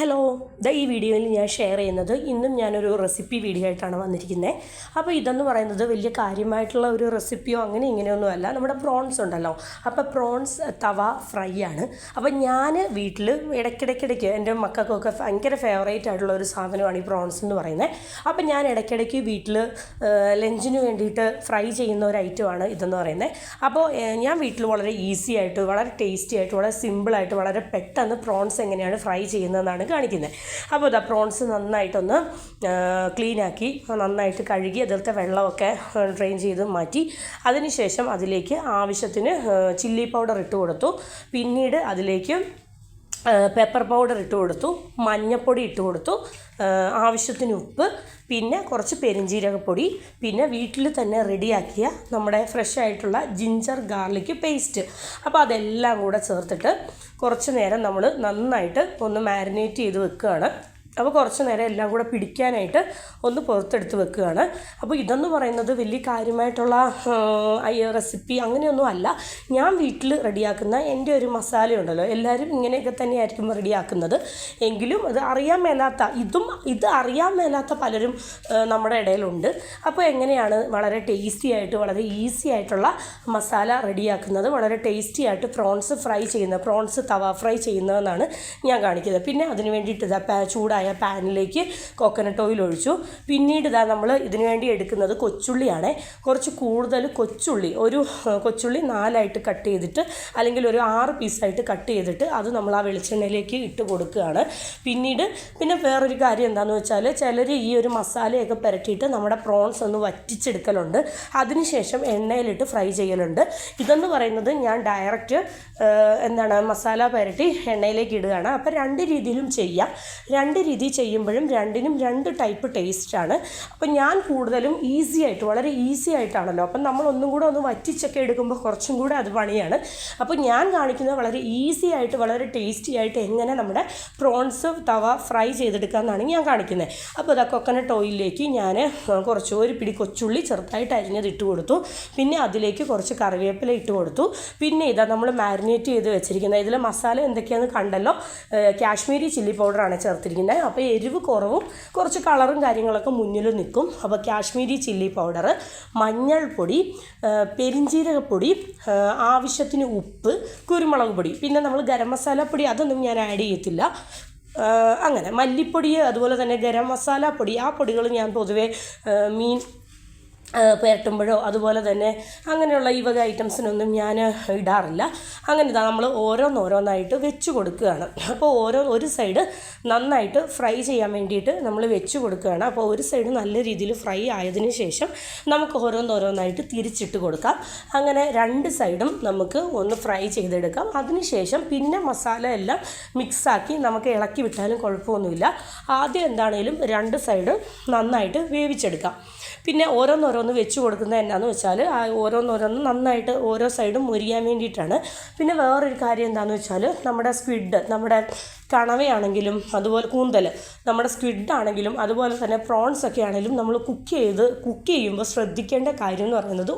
Hello ദാ ഈ വീഡിയോയിൽ ഞാൻ ഷെയർ ചെയ്യുന്നത് ഇന്നും ഞാനൊരു റെസിപ്പി വീഡിയോ ആയിട്ടാണ് വന്നിരിക്കുന്നത് അപ്പോൾ ഇതെന്ന് പറയുന്നത് വലിയ കാര്യമായിട്ടുള്ള ഒരു റെസിപ്പിയോ അങ്ങനെ ഇങ്ങനെയൊന്നും അല്ല. നമ്മുടെ പ്രോൺസ് ഉണ്ടല്ലോ. അപ്പോൾ പ്രോൺസ് തവ ഫ്രൈ ആണ്. അപ്പോൾ ഞാൻ വീട്ടിൽ ഇടയ്ക്കിടയ്ക്കിടയ്ക്ക് എന്റെ മക്കൾക്കൊക്കെ ഭയങ്കര ഫേവറേറ്റ് ആയിട്ടുള്ള ഒരു സാധനമാണ് ഈ പ്രോൺസ് എന്ന് പറയുന്നത് അപ്പോൾ ഞാൻ ഇടയ്ക്കിടയ്ക്ക് വീട്ടിൽ ലഞ്ചിന് വേണ്ടിയിട്ട് ഫ്രൈ ചെയ്യുന്ന ഒരു ഐറ്റമാണ് ഇതെന്ന് പറയുന്നത് അപ്പോൾ ഞാൻ വീട്ടിൽ വളരെ ഈസി ആയിട്ട് വളരെ ടേസ്റ്റി ആയിട്ട് വളരെ സിമ്പിളായിട്ട് വളരെ പെട്ടെന്ന് പ്രോൺസ് എങ്ങനെയാണ് ഫ്രൈ ചെയ്യുന്നതെന്നാണ് കാണിക്കുന്നത് അപ്പോൾ ഇതാ പ്രോൺസ് നന്നായിട്ടൊന്ന് ക്ലീനാക്കി നന്നായിട്ട് കഴുകി അതിലത്തെ വെള്ളമൊക്കെ ഡ്രെയിൻ ചെയ്ത് മാറ്റി. അതിനുശേഷം അതിലേക്ക് ആവശ്യത്തിന് ചില്ലി പൗഡർ ഇട്ട് കൊടുത്തു. പിന്നീട് അതിലേക്ക് പെപ്പർ പൗഡർ ഇട്ട് കൊടുത്തു മഞ്ഞൾപ്പൊടി ഇട്ട് കൊടുത്തു ആവശ്യത്തിന് ഉപ്പ് പിന്നെ കുറച്ച് പെരിഞ്ജീരകപ്പൊടി പിന്നെ വീട്ടിൽ തന്നെ റെഡിയാക്കിയ നമ്മുടെ ഫ്രഷ് ആയിട്ടുള്ള ജിഞ്ചർ ഗാർലിക് പേസ്റ്റ് അപ്പോൾ അതെല്ലാം കൂടെ ചേർത്തിട്ട് കുറച്ച് നേരം നമ്മൾ നന്നായിട്ട് ഒന്ന് മാരിനേറ്റ് ചെയ്ത് വെക്കുകയാണ്. അപ്പോൾ കുറച്ച് നേരം എല്ലാം കൂടെ പിടിക്കാനായിട്ട് ഒന്ന് പുറത്തെടുത്ത് വെക്കുകയാണ്. അപ്പോൾ ഇതെന്ന് പറയുന്നത് വലിയ കാര്യമായിട്ടുള്ള റെസിപ്പി അങ്ങനെയൊന്നും അല്ല. ഞാൻ വീട്ടിൽ റെഡിയാക്കുന്ന എന്റെ ഒരു മസാല ഉണ്ടല്ലോ എല്ലാവരും ഇങ്ങനെയൊക്കെ തന്നെയായിരിക്കും റെഡിയാക്കുന്നത്. എങ്കിലും അത് അറിയാൻ മേലാത്ത ഇതും ഇത് അറിയാൻ മേലാത്ത പലരും നമ്മുടെ ഇടയിലുണ്ട്. അപ്പോൾ എങ്ങനെയാണ് വളരെ ടേസ്റ്റി ആയിട്ട് വളരെ ഈസി ആയിട്ടുള്ള മസാല റെഡിയാക്കുന്നത്? വളരെ ടേസ്റ്റി ആയിട്ട് പ്രോൺസ് ഫ്രൈ ചെയ്യുന്നത് പ്രോൺസ് തവ ഫ്രൈ ചെയ്യുന്നതെന്നാണ് ഞാൻ കാണിക്കുന്നത്. പിന്നെ അതിന് വേണ്ടിയിട്ട് പാ പാനിലേക്ക് കോക്കനട്ട് ഓയിൽ ഒഴിച്ചു. പിന്നീട് ഇതാ നമ്മൾ ഇതിന് വേണ്ടി എടുക്കുന്നത് കൊച്ചുള്ളിയാണ്. കുറച്ച് കൂടുതൽ കൊച്ചുള്ളി ഒരു കൊച്ചുള്ളി നാലായിട്ട് കട്ട് ചെയ്തിട്ട് അല്ലെങ്കിൽ ഒരു ആറ് പീസായിട്ട് കട്ട് ചെയ്തിട്ട് അത് നമ്മൾ ആ വെളിച്ചെണ്ണയിലേക്ക് ഇട്ട് കൊടുക്കുകയാണ്. പിന്നീട് പിന്നെ വേറൊരു കാര്യം എന്താണെന്ന് വെച്ചാൽ ചിലർ ഈ ഒരു മസാലയൊക്കെ പുരട്ടിയിട്ട് നമ്മുടെ പ്രോൺസ് ഒന്ന് വറ്റിച്ചെടുക്കലുണ്ട്. അതിനുശേഷം എണ്ണയിലിട്ട് ഫ്രൈ ചെയ്യലുണ്ട്. ഇതെന്ന് പറയുന്നത് ഞാൻ ഡയറക്റ്റ് എന്താണ് മസാല പുരട്ടി എണ്ണയിലേക്ക് ഇടുകയാണ്. അപ്പോൾ രണ്ട് രീതിയിലും ചെയ്യാം. രണ്ട് രീതി ചെയ്യുമ്പോഴും രണ്ടിനും രണ്ട് ടൈപ്പ് ടേസ്റ്റാണ് അപ്പം ഞാൻ കൂടുതലും ഈസി ആയിട്ട് വളരെ ഈസി ആയിട്ടാണല്ലോ. അപ്പം നമ്മൾ ഒന്നും കൂടെ ഒന്ന് വറ്റിച്ചൊക്കെ എടുക്കുമ്പോൾ കുറച്ചും കൂടെ അത് പണിയാണ്. അപ്പോൾ ഞാൻ കാണിക്കുന്നത് വളരെ ഈസി ആയിട്ട് വളരെ ടേസ്റ്റി ആയിട്ട് എങ്ങനെ നമ്മുടെ പ്രോൺസ് തവ ഫ്രൈ ചെയ്തെടുക്കാമെന്നാണ് ഞാൻ കാണിക്കുന്നത്. അപ്പോൾ ഇതാ കൊക്കനട്ട് ഓയിലിലേക്ക് ഞാൻ കുറച്ച് ഒരു പിടി കൊച്ചുള്ളി ചെറുതായിട്ട് അരിഞ്ഞത് ഇട്ട് കൊടുത്തു. പിന്നെ അതിലേക്ക് കുറച്ച് കറിവേപ്പില ഇട്ട് കൊടുത്തു. പിന്നെ ഇതാ നമ്മൾ മാരിനേറ്റ് ചെയ്ത് വെച്ചിരിക്കുന്നത്. ഇതിൽ മസാല എന്തൊക്കെയാണെന്ന് കണ്ടല്ലോ? കാശ്മീരി ചില്ലി പൗഡറാണ് ചേർത്തിരിക്കുന്നത്. അപ്പോൾ എരിവ് കുറവും കുറച്ച് കളറും കാര്യങ്ങളൊക്കെ മുന്നിൽ നിൽക്കും. അപ്പോൾ കാശ്മീരി ചില്ലി പൗഡർ മഞ്ഞൾപ്പൊടി പെരിഞ്ജീരകപ്പൊടി ആവശ്യത്തിന് ഉപ്പ് കുരുമുളക് പൊടി. പിന്നെ നമ്മൾ ഗരം മസാലപ്പൊടി അതൊന്നും ഞാൻ ആഡ് ചെയ്യത്തില്ല. അങ്ങനെ മല്ലിപ്പൊടി അതുപോലെ തന്നെ ഗരം മസാല പൊടി ആ പൊടികൾ ഞാൻ പൊതുവേ മീൻ പുരട്ടുമ്പോഴോ അതുപോലെ തന്നെ അങ്ങനെയുള്ള ഈ വക ഐറ്റംസിനൊന്നും ഞാൻ ഇടാറില്ല. അങ്ങനെ നമ്മൾ ഓരോന്നോരോന്നായിട്ട് വെച്ച് കൊടുക്കുകയാണ്. അപ്പോൾ ഓരോ ഒരു സൈഡ് നന്നായിട്ട് ഫ്രൈ ചെയ്യാൻ വേണ്ടിയിട്ട് നമ്മൾ വെച്ച് കൊടുക്കുകയാണ്. അപ്പോൾ ഒരു സൈഡ് നല്ല രീതിയിൽ ഫ്രൈ ആയതിന് ശേഷം നമുക്ക് ഓരോന്നോരോന്നായിട്ട് തിരിച്ചിട്ട് കൊടുക്കാം. അങ്ങനെ രണ്ട് സൈഡും നമുക്ക് ഒന്ന് ഫ്രൈ ചെയ്തെടുക്കാം. അതിനുശേഷം പിന്നെ മസാല എല്ലാം മിക്സാക്കി നമുക്ക് ഇളക്കി വിട്ടാലും കുഴപ്പമൊന്നുമില്ല. ആദ്യം എന്താണേലും രണ്ട് സൈഡ് നന്നായിട്ട് വേവിച്ചെടുക്കാം. പിന്നെ ഓരോന്നോരോന്ന് വെച്ച് കൊടുക്കുന്നത് എന്നാന്ന് വെച്ചാൽ ആ ഓരോന്നോരോന്ന് നന്നായിട്ട് ഓരോ സൈഡും മുരിയാൻ വേണ്ടിയിട്ടാണ്. പിന്നെ വേറൊരു കാര്യം എന്താണെന്ന് വെച്ചാൽ നമ്മുടെ സ്ക്വിഡ് നമ്മുടെ കണവയാണെങ്കിലും അതുപോലെ കൂന്തൽ നമ്മുടെ സ്ക്വിഡ് ആണെങ്കിലും അതുപോലെ തന്നെ പ്രോൺസ് ഒക്കെ ആണെങ്കിലും നമ്മൾ കുക്ക് ചെയ്ത് കുക്ക് ചെയ്യുമ്പോൾ ശ്രദ്ധിക്കേണ്ട കാര്യം എന്ന് പറയുന്നത്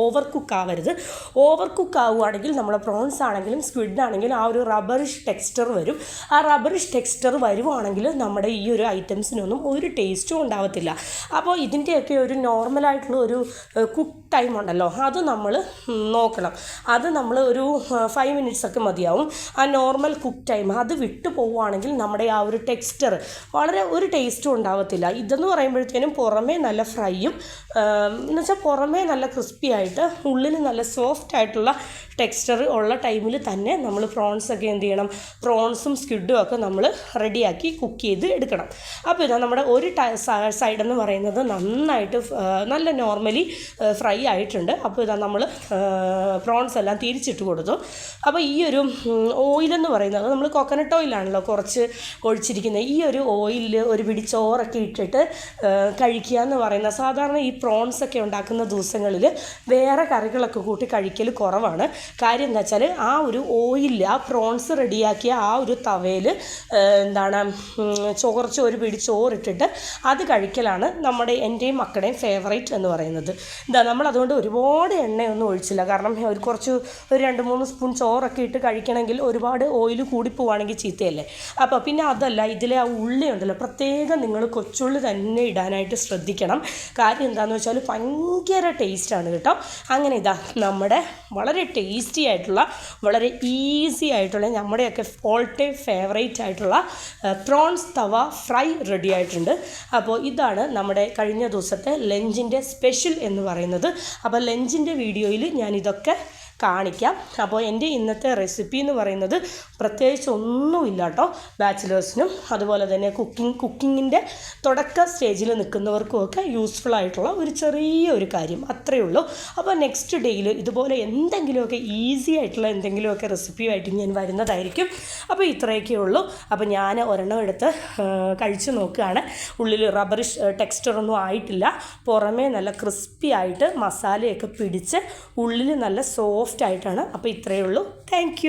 ഓവർ കുക്ക് ആവരുത്. ഓവർ കുക്ക് ആവുകയാണെങ്കിൽ നമ്മുടെ പ്രോൺസ് ആണെങ്കിലും സ്ക്വിഡ് ആണെങ്കിലും ആ ഒരു റബ്ബറിഷ് ടെക്സ്ചർ വരും. ആ റബ്ബറിഷ് ടെക്സ്ചർ വരുവാണെങ്കിൽ നമ്മുടെ ഈ ഒരു ഐറ്റംസിനൊന്നും ഒരു ടേസ്റ്റും ഉണ്ടാവത്തില്ല. അപ്പോൾ ഇതിന്റെയൊക്കെ ഒരു നോർമലായിട്ടുള്ള ഒരു കുക്ക് ടൈം ഉണ്ടല്ലോ. അത് നമ്മൾ നോക്കണം. അത് നമ്മൾ ഒരു ഫൈവ് മിനിറ്റ്സ് ഒക്കെ മതിയാവും. ആ നോർമൽ കുക്ക് ടൈം അത് വിട്ടു പോവുകയാണെങ്കിൽ നമ്മുടെ ആ ഒരു ടെക്സ്ചർ വളരെ ഒരു ടേസ്റ്റും ഉണ്ടാവത്തില്ല. ഇതെന്ന് പറയുമ്പോഴത്തേനും പുറമേ നല്ല ഫ്രൈയും എന്നുവെച്ചാൽ പുറമേ നല്ല ക്രിസ്പി ആയിട്ട് ഉള്ളിൽ നല്ല സോഫ്റ്റ് ആയിട്ടുള്ള ടെക്സ്ചർ ഉള്ള ടൈമിൽ തന്നെ നമ്മൾ പ്രോൺസ് ഒക്കെ എന്ത് ചെയ്യണം? പ്രോൺസും സ്ക്വിഡും ഒക്കെ നമ്മൾ റെഡിയാക്കി കുക്ക് ചെയ്ത് എടുക്കണം. അപ്പോൾ ഇതാ നമ്മുടെ ഒരു സൈഡ് എന്ന് പറയുന്നത് നന്നായിട്ട് നല്ല നോർമലി ഫ്രൈ ആയിട്ടുണ്ട്. അപ്പോൾ ഇതാ നമ്മൾ പ്രോൺസ് എല്ലാം തിരിച്ചിട്ട് കൊടുത്തു. അപ്പോൾ ഈ ഒരു ഓയിലെന്ന് പറയുന്നത് നമ്മൾ കോക്കനട്ട് ഓയിലാണല്ലോ കുറച്ച് ഒഴിച്ചിരിക്കുന്നത് ഈ ഒരു ഓയിലിൽ ഒരു പിടി ചോറൊക്കെ ഇട്ടിട്ട് കഴിക്കുക എന്ന് പറയുന്ന സാധാരണ ഈ പ്രോൺസ് ഒക്കെ ഉണ്ടാക്കുന്ന ദിവസങ്ങളിൽ വേറെ കറികളൊക്കെ കൂട്ടി കഴിക്കൽ കുറവാണ്. കാര്യം എന്താ വെച്ചാൽ ആ ഒരു ഓയിലിൽ ആ പ്രോൺസ് റെഡിയാക്കിയ ആ ഒരു തവയിൽ എന്താണ് ഉം, ഒരു പിടി ചോറിട്ടിട്ട് അത് കഴിക്കലാണ് നമ്മുടെ എന്റെയും മക്കളുടെയും ഫേവറേറ്റ് എന്ന് പറയുന്നത്. എന്താ നമ്മൾ അതുകൊണ്ട് ഒരുപാട് എണ്ണയൊന്നും ഒഴിച്ചില്ല. കാരണം ഒരു കുറച്ച് ഒരു രണ്ട് മൂന്ന് സ്പൂൺ ചോറൊക്കെ ഇട്ട് കഴിക്കണമെങ്കിൽ ഒരുപാട് ഓയിൽ കൂടി കൂടിപ്പോവാണെങ്കിൽ ചീത്തയല്ലേ? അപ്പോൾ പിന്നെ അതല്ല ഇതിലെ ആ ഉള്ളി ഉണ്ടല്ലോ പ്രത്യേകം നിങ്ങൾ കൊച്ചുള്ളി തന്നെ ഇടാനായിട്ട് ശ്രദ്ധിക്കണം. കാര്യം എന്താണെന്ന് വെച്ചാൽ ഭയങ്കര ടേസ്റ്റാണ് കേട്ടോ. അങ്ങനെ ഇതാ നമ്മുടെ വളരെ ടേസ്റ്റി ആയിട്ടുള്ള വളരെ ഈസി ആയിട്ടുള്ള നമ്മുടെയൊക്കെ ഓൾ ടൈം ഫേവറേറ്റ് ആയിട്ടുള്ള പ്രോൺസ് തവ ഫ്രൈ റെഡി ആയിട്ടുണ്ട്. അപ്പോൾ ഇതാണ് നമ്മുടെ കഴിഞ്ഞ ദിവസത്തെ ലഞ്ചിന്റെ സ്പെഷ്യൽ എന്ന് പറയുന്നത്. അപ്പോൾ ലഞ്ചിന്റെ വീഡിയോയിൽ ഞാൻ ഇതൊക്കെ കാണിക്കാം. അപ്പോൾ എന്റെ ഇന്നത്തെ റെസിപ്പി എന്ന് പറയുന്നത് പ്രത്യേകിച്ച് ഒന്നുമില്ല കേട്ടോ ബാച്ചിലേഴ്സിനും അതുപോലെ തന്നെ കുക്കിംഗ് കുക്കിങ്ങിന്റെ തുടക്ക സ്റ്റേജിൽ നിൽക്കുന്നവർക്കും ഒക്കെ യൂസ്ഫുൾ ആയിട്ടുള്ള ഒരു ചെറിയ ഒരു കാര്യം അത്രയേ ഉള്ളൂ. അപ്പോൾ നെക്സ്റ്റ് ഡേയിൽ ഇതുപോലെ എന്തെങ്കിലുമൊക്കെ ഈസി ആയിട്ടുള്ള എന്തെങ്കിലുമൊക്കെ റെസിപ്പിയുമായിട്ട് ഞാൻ വരുന്നതായിരിക്കും. അപ്പോൾ ഇത്രയൊക്കെ ഉള്ളൂ. അപ്പോൾ ഞാൻ ഒരെണ്ണം എടുത്ത് കഴിച്ചു നോക്കുകയാണ്. ഉള്ളിൽ റബ്ബർ ടെക്സ്ചറൊന്നും ആയിട്ടില്ല. പുറമേ നല്ല ക്രിസ്പി ആയിട്ട് മസാലയൊക്കെ പിടിച്ച് ഉള്ളിൽ നല്ല സോഫ്റ്റ് ആയിട്ടാണ് അപ്പോൾ ഇത്രയേ ഉള്ളൂ. താങ്ക്